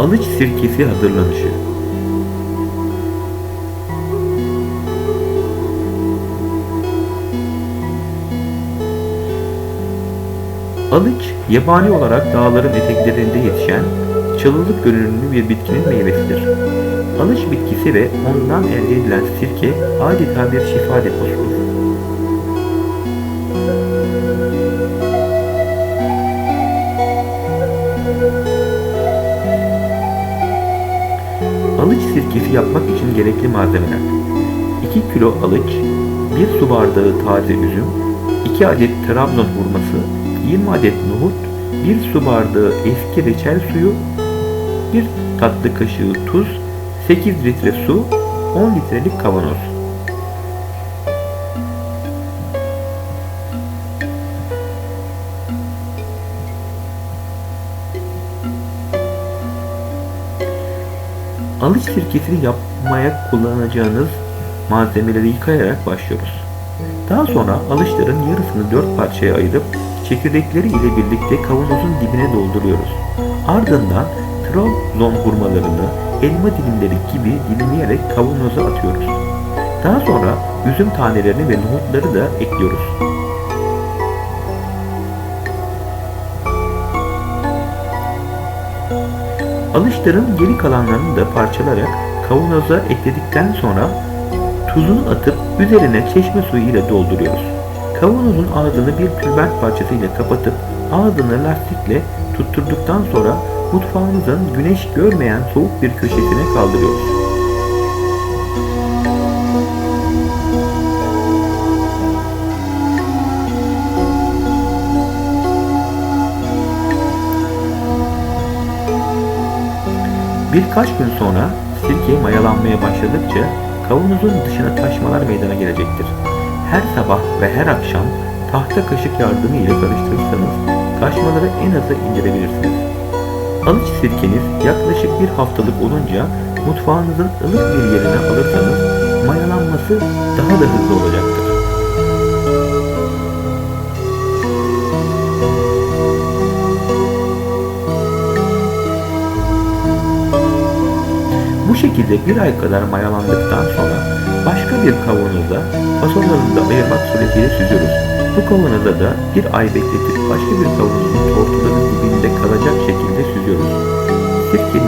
Alıç sirkesi hazırlanışı. Alıç, yabani olarak dağların eteklerinde yetişen, çalılık görünümlü bir bitkinin meyvesidir. Alıç bitkisi ve ondan elde edilen sirke adeta bir şifa deposudur. Alıç sirkesi yapmak için gerekli malzemeler 2 kilo alıç, 1 su bardağı taze üzüm, 2 adet Trabzon hurması, 20 adet nohut, 1 su bardağı eski reçel suyu, 1 tatlı kaşığı tuz, 8 litre su, 10 litrelik kavanoz. Alıç sirkesini yapmaya kullanacağınız malzemeleri yıkayarak başlıyoruz. Daha sonra alışların yarısını dört parçaya ayırıp çekirdekleri ile birlikte kavanozun dibine dolduruyoruz. Ardından Trabzon hurmalarını elma dilimleri gibi dilimleyerek kavanoza atıyoruz. Daha sonra üzüm tanelerini ve nohutları da ekliyoruz. Alışların geri kalanlarını da parçalarak kavanoza ekledikten sonra tuzunu atıp üzerine çeşme suyu ile dolduruyoruz. Kavanozun ağzını bir tülbent parçası ile kapatıp ağzını lastikle tutturduktan sonra mutfağınızın güneş görmeyen soğuk bir köşesine kaldırıyoruz. Birkaç gün sonra sirke mayalanmaya başladıkça kavanozun dışına taşmalar meydana gelecektir. Her sabah ve her akşam tahta kaşık yardımı ile karıştırırsanız taşmaları en aza indirebilirsiniz. Alıç sirkeniz yaklaşık bir haftalık olunca mutfağınızın ılık bir yerine alırsanız mayalanması daha da hızlı olacaktır. Şekilde bir ay kadar mayalandıktan sonra başka bir kavanoza fasollarını da ayırmak suretiyle süzüyoruz. Bu kavanoza da bir ay bekletip başka bir kavanozun tortuların dibinde kalacak şekilde süzüyoruz. Sirke